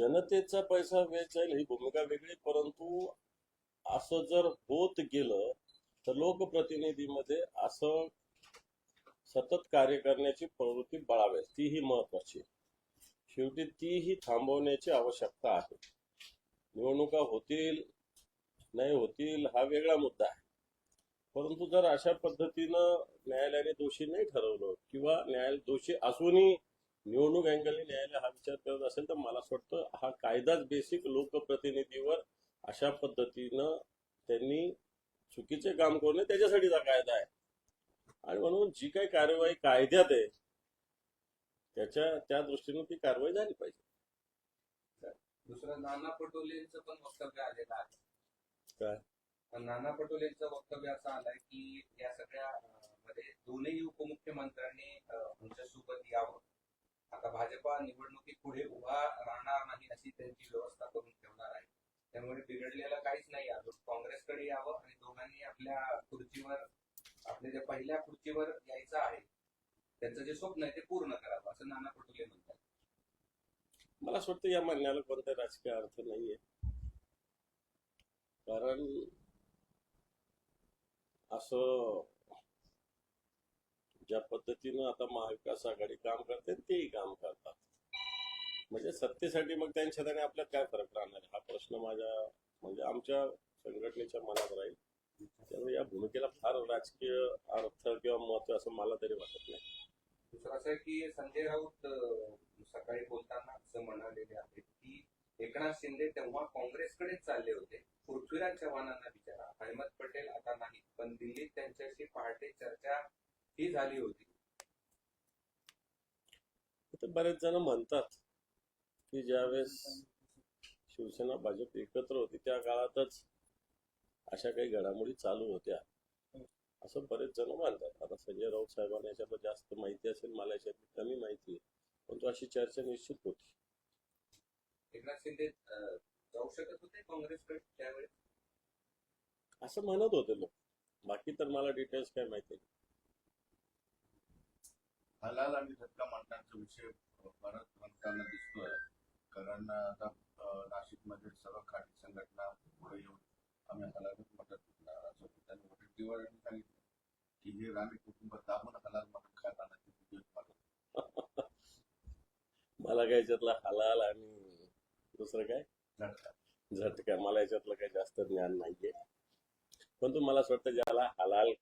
जनतेचा पैसा वेच जाईल ही भूमिका वेगळी परंतु असं जर होत गेलं तर लोकप्रतिनिधीमध्ये असं सतत कार्य करण्याची प्रवृत्ती बाळावेल तीही महत्वाची शेवटी तीही थांबवण्याची आवश्यकता आहे. निवडणुका होतील नाही होतील हा वेगळा मुद्दा आहे. परंतु जर अशा पद्धतीनं न्यायालयाने दोषी नाही ठरवलं किंवा न्यायालय दोषी असूनही निवडणूक अँगलने न्यायालय हा विचार करत असेल तर मला असं वाटतं हा कायदाच बेसिक लोकप्रतिनिधीवर अशा पद्धतीनं त्यांनी चुकीचे काम करू नये त्याच्यासाठीचा कायदा आहे. आणि म्हणून जी काही कार्यवाही कायद्यात आहे त्याच्या त्या दृष्टीनं ती कारवाई झाली पाहिजे. दुसरं नाना पटोलेंचं पण वक्तव्य आलेलं आहे. काय? नाना पटोलेंचं वक्तव्य असं आलंय की या सगळ्या मध्ये दोन्ही उपमुख्यमंत्र्यांनी अं, आमच्यासोबत यावं. आता भाजपा निवडणुकी पुढे उभा राहणार नाही अशी त्यांची व्यवस्था करून ठेवणार आहे. त्यामुळे बिघडलेलं काहीच नाही अजून काँग्रेसकडे यावं आणि दोघांनी आपल्या खुर्चीवर आपल्या ज्या पहिल्या खुर्चीवर यायचं आहे त्यांचं जे स्वप्न आहे ते पूर्ण करावं असं नाना पटोले म्हणतात. मला असं वाटतं या म्हणण्याला कोणता राजकीय अर्थ नाहीये. कारण असं ज्या पद्धतीनं आता महाविकास आघाडी काम करते तेही काम करतात. म्हणजे सत्तेसाठी मग त्यांच्या त्याने आपल्यात काय फरक राहणार? हा प्रश्न माझ्या म्हणजे आमच्या संघटनेच्या मनात राहील. त्यामुळे या भूमिकेला फार राजकीय अर्थ किंवा महत्त्व असं मला तरी वाटत नाही. दुसरं असं आहे की संजय राऊत सकाळी बोलताना असं म्हणालेले आहेत की एकनाथ शिंदे तेव्हा काँग्रेसकडेच चालले होते. पृथ्वीराज चव्हाणांना विचारा. अहमद पटेल आता नाही पण दिल्लीत त्यांच्याशी पहाटे चर्चा ही झाली होती. बरेच जण म्हणतात की ज्यावेळेस शिवसेना भाजप एकत्र होती त्या काळातच अशा काही घडामोडी चालू होत्या. असं बरेच जण मानतात आता संजय राऊत साहेबांना याच्यातलं जास्त माहिती असेल मला याच्यातली कमी माहिती आहे. परंतु अशी चर्चा निश्चित होती. एकनाथ शिंदे जाऊ शकत होते काँग्रेसकडे त्यावेळेस? असं म्हणत होते लोक. बाकी तर मला डिटेल्स काय माहिती नाही. हलाल आणि धक्का मारण्याचा विषय बराच म्हणताना दिसतोय. कारण आता नाशिकमध्ये सर्व खाटी संघटना पुढे येऊन आम्ही हलालच मदत करणार असं त्यांनी सांगितलं की हे राणे कुटुंब दाबून हलाल खात आणण्याचे व्हिडिओ पाठवतो मला काय याच्यातला हलाल आणि दुसरं काय? झटका. झटका. मला याच्यातलं काही जास्त ज्ञान नाहीये. परंतु मला असं वाटतं ज्याला हलाल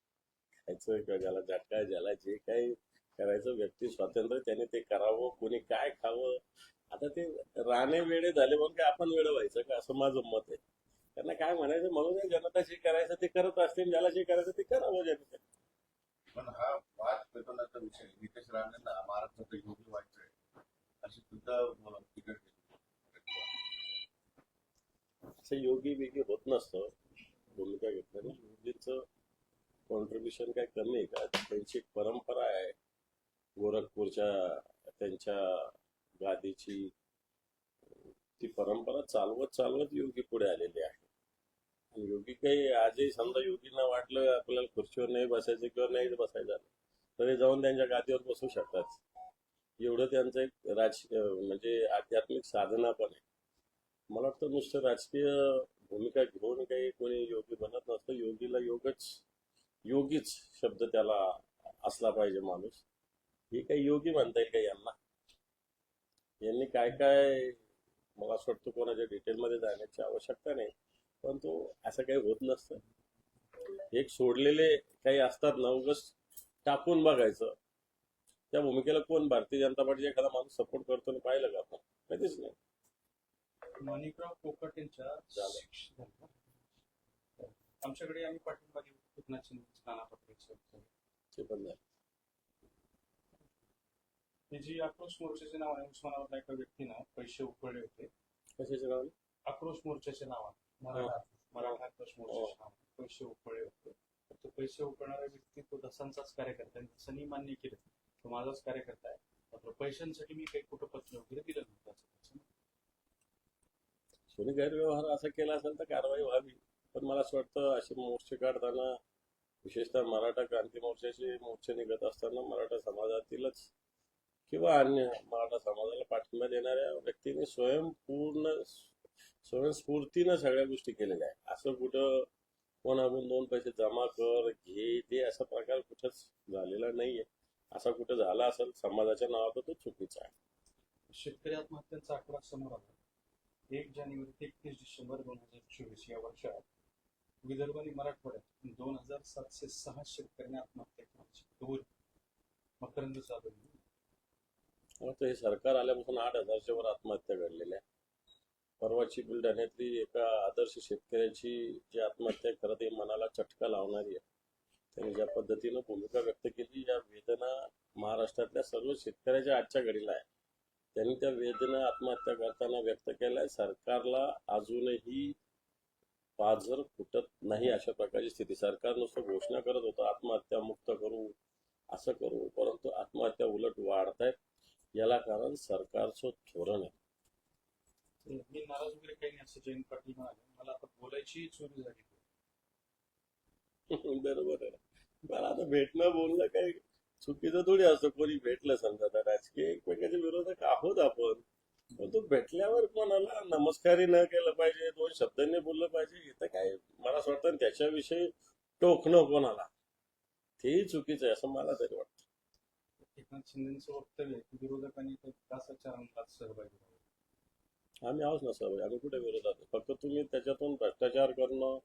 खायचं किंवा ज्याला झटका ज्याला जे काही करायचं व्यक्ती स्वातंत्र्य त्याने ते करावं कोणी काय खावं. आता ते राणे वेळे झाले म्हणून काय आपण वेळ व्हायचं का? असं माझं मत आहे. त्यांना काय म्हणायचं? म्हणून जनता जे करायचं ते करत असतील ज्याला जे करायचं ते करावं जनता पण हा वाद पेटवण्याचा विषय नितेश राणेंना महाराष्ट्रात योगी व्हायचंय अशी सुद्धा तिकीट. असं योगी बिगी होत नसतं. भूमिका घेतल्याने योगीचं कॉन्ट्रीब्युशन काय कमी आहे का? त्यांची एक परंपरा आहे. गोरखपूरच्या त्यांच्या गादीची ती परंपरा चालवत चालवत योगी पुढे आलेली आहे. योगी काही आजही समजा योगींना वाटलं आपल्याला खुर्चीवर नाही बसायचं किंवा नाही बसायचं तरी जाऊन त्यांच्या गादीवर बसू शकतात. एवढं त्यांचं एक राज म्हणजे आध्यात्मिक साधना पण आहे. मला वाटतं नुसतं राजकीय भूमिका घेऊन काही कोणी योगी बनत नसतं. योगीला योगच योगीच शब्द त्याला असला पाहिजे माणूस. हे काही योगी म्हणता येईल का यांना? यांनी काय काय मला असं वाटतं कोणाच्या डिटेलमध्ये जाण्याची आवश्यकता नाही परंतु असं काही होत नसतं. एक सोडलेले काही असतात ना उगच टाकून बघायचं. त्या भूमिकेला कोण? भारतीय जनता पार्टीचा एखादा माणूस सपोर्ट करतो पाहिलं का आपण? कधीच नाही. माणिकराव पोकट यांच्या. आमच्याकडे आम्ही पाठिंबा देऊ. नाना पटोलेंचं. ते पण झालं. हे जी आक्रोश मोर्चाचे नाव आहे उस्मानाबादला एका व्यक्तीनं पैसे उकळले होते. कशाच्या नावाने आक्रोश मोर्चाचे नाव आहे. मराठा मराठा आक्रोश मोर्चाचे नाव पैसे उकळले होते. तर तो पैसे उकळणारा व्यक्ती तो दसांचाच कार्यकर्ता आहे. दसांनी मान्य केलं. तो माझाच कार्यकर्ता आहे. मात्र पैशांसाठी मी काही कुठं पत्र वगैरे दिलं नव्हतं. कोणी गैरव्यवहार असा केला असेल तर कारवाई व्हावी. पण मला असं वाटतं असे मोर्चे काढताना विशेषतः मराठा क्रांती मोर्चाचे मोर्चे निघत असताना मराठा समाजातीलच किंवा अन्य मराठा समाजाला पाठिंबा देणाऱ्या व्यक्तींनी स्वयंपूर्ण स्वयंस्फूर्तीनं सगळ्या गोष्टी केलेल्या आहेत. असं कुठं कोणाकडून दोन पैसे जमा कर घे ते असा प्रकार कुठंच झालेला नाहीये. असा कुठं झाला असेल समाजाच्या नावात तो चुकीचा आहे. शेतकरी आत्महत्यांचा आकडा समोर आला. एक जानेवारी ते एकतीस डिसेंबर दोन हजार चोवीस या वर्षात विदर्भ आणि मराठवाड्यात दोन हजार सातशे सहा शेतकऱ्यांनी आत्महत्या केली. दोन. मकरंद जाधव. आता हे सरकार आल्यापासून आठ हजारच्या वर आत्महत्या घडलेल्या आहे. परवाची बुलढाण्यातली एका आदर्श शेतकऱ्याची जी आत्महत्या आहे, खरं ते मनाला चटका लावणारी आहे. त्यांनी ज्या पद्धतीनं भूमिका व्यक्त केली या वेदना महाराष्ट्रातल्या सर्व शेतकऱ्याच्या आजच्या घडीला आहे त्यांनी त्या वेदना आत्महत्या करताना व्यक्त केल्या सरकारला अजूनही पाझर फुटत नाही अशा प्रकारची स्थिती. सरकार नुसतं घोषणा करत होतं आत्महत्या मुक्त करू असं करू परंतु आत्महत्या उलट वाढत आहेत याला कारण सरकारचं धोरण आहे. मी नाराज वगैरे काही नाही असं जयंत पाटील म्हणाले. मला आता बोलायची चोरी झाली. बरोबर आहे. पण आता भेटणं बोलणं काही चुकीचं थोडी असतं कोणी भेटलं समजा आता राजकीय एकमेकाच्या विरोधात आहोत आपण. पण तो भेटल्यावर कोणाला नमस्कारही न केलं पाहिजे दोन शब्दांनी बोललं पाहिजे इथं काय? मला असं वाटतं त्याच्याविषयी टोकणं कोणाला. तेही चुकीचं आहे असं मला तरी वाटतं. एकनाथ शिंदेचं वक्तव्य आहे की विरोधकांनी विकासाच्या रंगात सहभागी व्हावं. आम्ही आहोत ना सर आम्ही कुठे विरोधात? फक्त तुम्ही त्याच्यातून भ्रष्टाचार करणं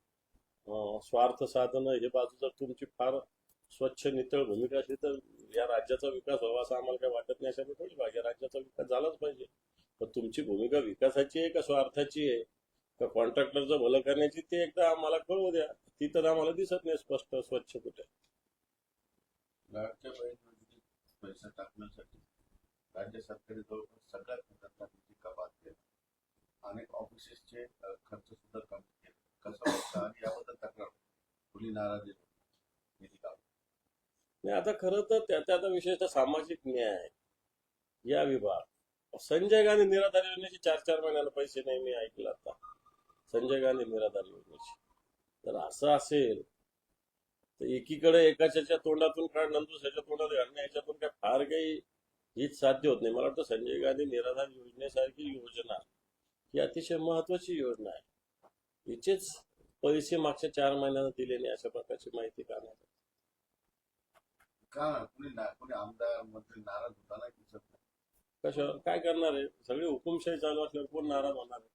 अं, स्वार्थ साधणं हे बाजू जर तुमची फार स्वच्छ नितळ भूमिका असली तर या राज्याचा विकास व्हावा असं आम्हाला काही वाटत नाही. अशा थोडी पाहिजे राज्याचा विकास झालाच पाहिजे. पण तुमची भूमिका विकासाची आहे का स्वार्थाची आहे? का कॉन्ट्रॅक्टरचं भलं करण्याची ते एकदा आम्हाला कळवू द्या. ती तर आम्हाला दिसत नाही स्पष्ट स्वच्छ कुठे. लाडक्या बहीण योजनेत पैसे टाकण्यासाठी राज्य सरकारने जवळपास सगळ्या खात्यातला निधी कपात केला. अनेक ऑफिसेसचे खर्च सुद्धा कमी केले. कसं आणि याबद्दल तक्रार खुली नाराजी निधी नाही आता खरं तर त्याचा आता विशेषतः सामाजिक न्याय या विभाग. संजय गांधी निराधार योजनेची चार चार महिन्याला पैसे नाही मी ऐकलं आता. संजय गांधी निराधार योजनेची. तर असं असेल तर एकीकडे एकाच्या तोंडातून काढणं दुसऱ्याच्या तोंडात घालणं याच्यातून काय फार काही हीच साध्य होत नाही. मला वाटतं संजय गांधी निराधार योजनेसारखी योजना ही अतिशय महत्वाची योजना आहे. हिचेच पैसे मागच्या चार महिन्यानं दिले नाही अशा प्रकारची माहिती का नाही का कुणी आमदार मंत्री नाराज होताना दिसत नाही? कशावर? काय करणार आहे? सगळी हुकुमशाही चालू असल्यावर कोण नाराज होणार आहे?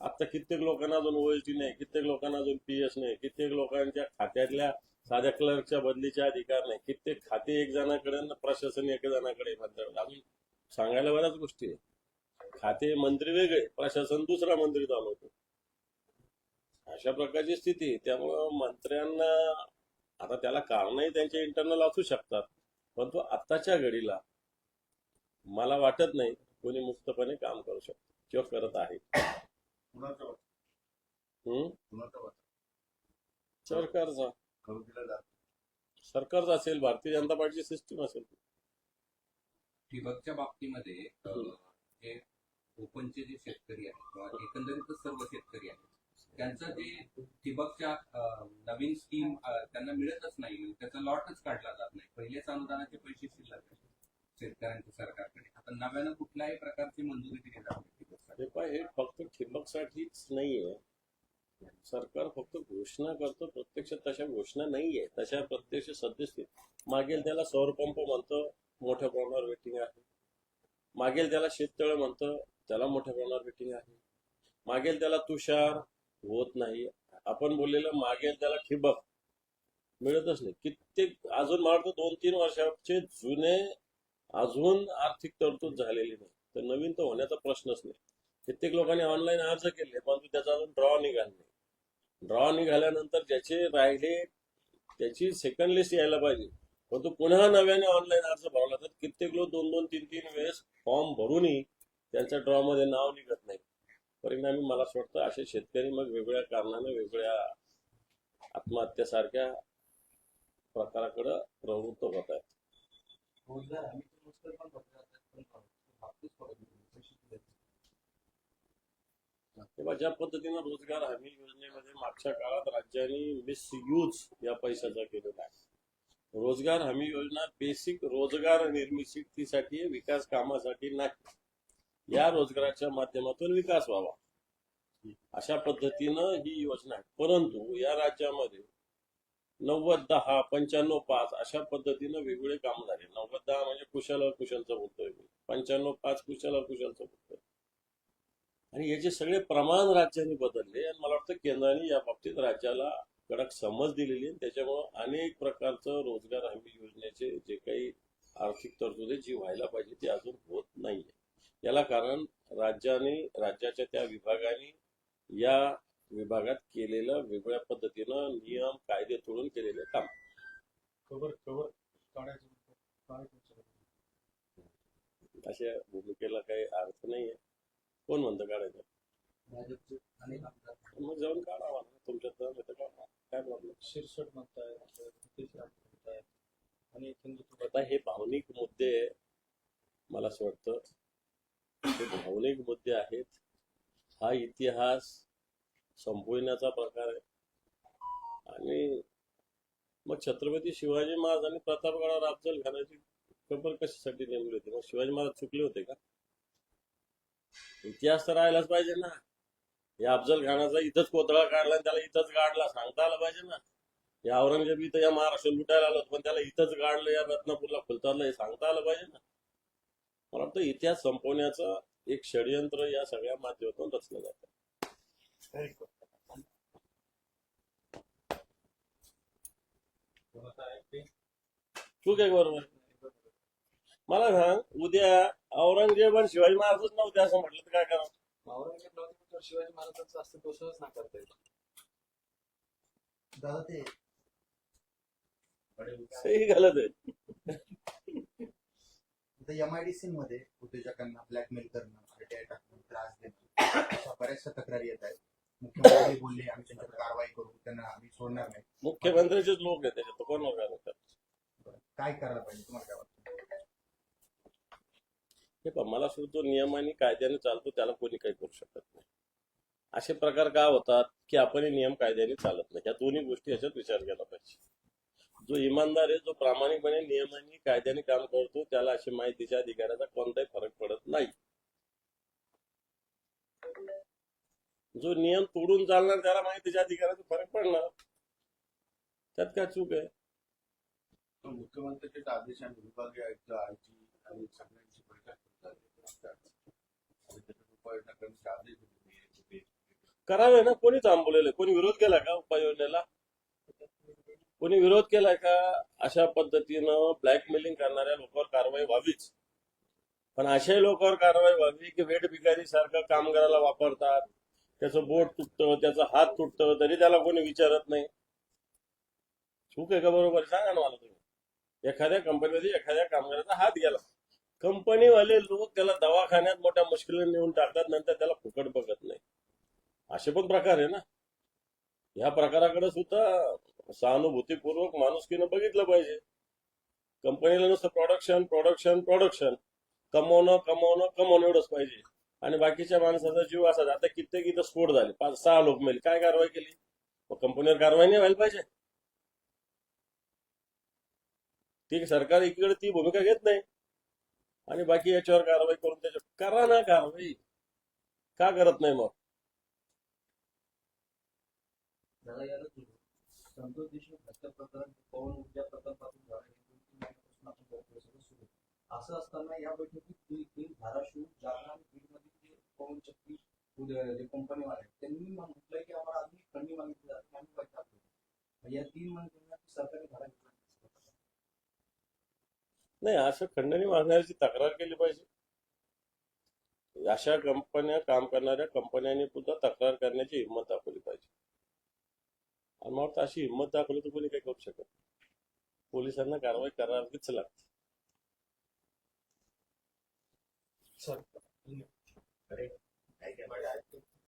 आता कित्येक लोकांना अजून ओएसटी नाही कित्येक लोकांना अजून पीएस नाही कित्येक लोकांच्या खात्यातल्या साध्या क्लर्कच्या बदलीचे अधिकार नाही. कित्येक खाते एक जणाकडे प्रशासन एक जणाकडे अजून सांगायला बऱ्याच गोष्टी आहे खाते मंत्री वेगळे प्रशासन दुसरा मंत्री चालवतो. अशा प्रकारची स्थिती. त्यामुळं मंत्र्यांना आता त्याला कारणही त्यांचे इंटरनल असू शकतात. परंतु आत्ताच्या घडीला मला वाटत नाही कोणी मुक्तपणे काम करू शकतो किंवा करत आहे. सरकारचा. करू दिलं जात. सरकारचा असेल भारतीय जनता पार्टीची सिस्टीम असेल. ठिबकच्या बाबतीमध्ये अ, जे ओपनचे जे शेतकरी आहेत किंवा एकंदरीतच सर्व शेतकरी आहेत त्यांचं जे ठिबकच्या अ, नवीन स्कीम त्यांना मिळतच नाही त्याचा लॉटच काढला जात नाही. पहिलेच अनुदानाचे पैसे शिल्लक आहेत शेतकऱ्यांच्या सरकारकडे. आता नव्यानं कुठल्याही प्रकारची मंजुरी दिली जात नाही ठिबकसाठी. हे पाय हे फक्त ठिबकसाठीच नाहीये. सरकार फक्त घोषणा करतं प्रत्यक्ष तशा घोषणा नाहीये. तशा प्रत्यक्ष सद्यस्थित. मागेल त्याला सौर पंप म्हणतं मोठ्या प्रमाणावर वेटिंग आहे. मागेल त्याला शेततळ म्हणतं त्याला मोठ्या प्रमाणावर वेटिंग आहे. मागेल त्याला तुषार होत नाही. आपण बोललेलं मागेल त्याला ठिबक मिळतच नाही. कित्येक अजून मला वाटतं दोन तीन वर्षाचे जुने अजून आर्थिक तरतूद झालेली नाही. तर नवीन तर होण्याचा प्रश्नच नाही. कित्येक लोकांनी ऑनलाईन अर्ज केले परंतु त्याचा अजून ड्रॉ निघाला नाही. ड्रॉ निघाल्यानंतर ज्याचे राहिले त्याची सेकंड लिस्ट यायला पाहिजे. परंतु पुन्हा नव्याने ऑनलाईन अर्ज भरला तर कित्येक लोक दोन दोन तीन तीन वेळेस फॉर्म भरूनही त्यांच्या ड्रॉ मध्ये नाव निघत नाही. परिणामी मला असं वाटतं असे शेतकरी मग वेगळ्या कारणाने वेगळ्या आत्महत्यासारख्या प्रकाराकडे प्रवृत्त होत आहेत रोजगार हमीचे नुसतं पण भरले जातात, पण बाबतीत पडत नाही. पैसे दिले जातात. तेव्हा ज्या पद्धतीनं रोजगार हमी योजनेमध्ये मागच्या काळात राज्याने मिसयूज या पैशाचा केलेला आहे. रोजगार हमी योजना बेसिक रोजगार निर्मितीसाठी विकास कामासाठी नाही. या रोजगाराच्या माध्यमातून विकास व्हावा. अशा पद्धतीनं ही योजना आहे. परंतु या राज्यामध्ये नव्वद दहा पंच्याण्णव पाच अशा पद्धतीनं वेगवेगळे काम झाले. नव्वद दहा म्हणजे कुशल अकुशलचं बोलतोय मी. पंच्याण्णव पाच कुशल अकुशलचं बोलतोय. आणि याचे सगळे प्रमाण राज्यांनी बदलले आणि मला वाटतं केंद्राने या बाबतीत राज्याला कडक समज दिलेली आहे. त्याच्यामुळं अनेक प्रकारचं रोजगार हमी योजनेचे जे काही आर्थिक तरतुदी जी व्हायला पाहिजे ती अजून होत नाहीये. याला कारण राज्याने राज्याच्या त्या विभागाने या विभागात केलेलं वेगळ्या पद्धतीनं नियम कायदे तोडून केलेले काम. कवर कवर तुमचं? अशा भूमिकेला काही अर्थ नाहीये. कोण म्हणतं काढायचं? भाजपचे अनेक आमदार. मग जाऊन काढावा ना तुमच्यात आहे तर काढा काय प्रॉब्लेम शिरसट म्हणताय नितेश राणे म्हणताय आणि हिंदुत्व आता हे भावनिक मुद्दे मला असं वाटतं हे भावनिक मुद्दे आहेत. हा इतिहास संपविण्याचा प्रकार आहे. आणि मग छत्रपती शिवाजी महाराज आणि प्रतापगडावर अफजल खानाची कबर कशासाठी नेमली होती? मग शिवाजी महाराज चुकले होते का? इतिहास तर राहायलाच पाहिजे ना. या अफजल खानाचा इथंच कोतळा काढला आणि त्याला इथंच गाडला. सांगता आलं पाहिजे ना. या औरंगजेब इथं या महाराष्ट्र लुटायला आलं पण त्याला इथंच गाडलं या रत्नापूरला फुलतारला हे सांगता आलं पाहिजे ना. मला वाटतं इतिहास संपवण्याचं एक षडयंत्र या सगळ्या माध्यमातून रचलं जातं. चूक आहे बरोबर मला सांग उद्या औरंगजेब आणि शिवाजी महाराजच नव्हते असं म्हटलं तर काय करा औरंगजेब नव्हते तर शिवाजी महाराजांचं अस्तित्व सहज नाकारता येईल दादा ते सही गलत आहे. एम आय डी सी मध्ये उद्योजकांना ब्लॅकमेल करणं आरटीआय टाकणं त्रास देणं अशा बऱ्याचशा तक्रारी येत आहेत. मुख्यमंत्री बोलले आम्ही त्यांच्यावर कारवाई करू त्यांना आम्ही सोडणार नाही. मुख्यमंत्र्यांचेच लोक आहेत त्याच्यात कोण म्हणतात काय करायला पाहिजे तुम्हाला काय वाटतं? हे पण मला सुद्धा जो नियम आणि कायद्याने चालतो त्याला कोणी काही करू शकत नाही. असे प्रकार का होतात की आपण हे नियम कायद्याने चालत नाही? या दोन्ही गोष्टी याच्यात विचार केला पाहिजे. जो इमानदार आहे जो प्रामाणिकपणे नियमाने कायद्याने काम करतो त्याला अशी माहितीच्या अधिकाराचा कोणताही फरक पडत नाही. जो नियम तोडून चालणार त्याला माहितीच्या अधिकाराचा फरक पडणार. त्यात काय चूक आहे? मुख्यमंत्र्यांच्या मुख्यमंत्र्यांचे आदेश आणि विभागीय आयुक्त आयजी आणि सगळ्या बैठक झाली आणि त्याच्यात उपाययोजना करण्याचे आदेश दिले कुठे करावे ना? कोणी थांबवलेलं? कोणी विरोध केला का उपाययोजनेला? कोणी विरोध केला का अशा पद्धतीनं ब्लॅकमेलिंग करणाऱ्या लोकांवर कारवाई व्हावीच? पण अशाही लोकांवर कारवाई व्हावी की वेट भिकारी सारखं कामगाराला वापरतात त्याचं बोट तुटतं त्याचा हात तुटतं तरी त्याला कोणी विचारत नाही. चूक आहे का बरोबर? सांगा ना मला तुम्ही. एखाद्या कंपनीमध्ये एखाद्या कामगाराचा हात गेला. कंपनीवाले लोक त्याला दवाखान्यात मोठ्या मुश्किलीने नेऊन टाकतात नंतर त्याला फुकट बघत नाही. असे पण प्रकार आहे ना. ह्या प्रकाराकडे सुद्धा सहानुभूतीपूर्वक माणुसकीनं बघितलं पाहिजे. कंपनीला नुसतं प्रोडक्शन प्रोडक्शन प्रोडक्शन कमवणं कमवणं कमवणं एवढंच पाहिजे. आणि बाकीच्या माणसाचा जीव असा आता कित्येक इथं स्फोट झाले. पाच सहा लोक मेले. काय कारवाई केली? मग कंपनीवर कारवाई नाही व्हायला पाहिजे. ती सरकार एकीकडे ती भूमिका घेत नाही. आणि बाकी याच्यावर कारवाई करून त्याच्या करा ना कारवाई. का करत नाही मग? संतोष देशमुख हत्या प्रकरण पवन ऊर्जा प्रकल्पातून असं असताना या बैठकीत तीन धाराशिव जालना आणि बीड जे पवन चक्की जे त्यांनी म्हटलंय की आम्हाला खंडी मागितली जाते आम्ही पैसा या तीन महिन्यात सरकारी धारा नाही असं खंडणी मागण्याची तक्रार केली पाहिजे. अशा कंपन्या काम करणाऱ्या कंपन्यांनी सुद्धा तक्रार करण्याची हिंमत दाखवली पाहिजे. आणि मग अशी हिंमत दाखवली तर कोणी काही करू शकत नाही. पोलिसांना कारवाई करावीच लागते. सर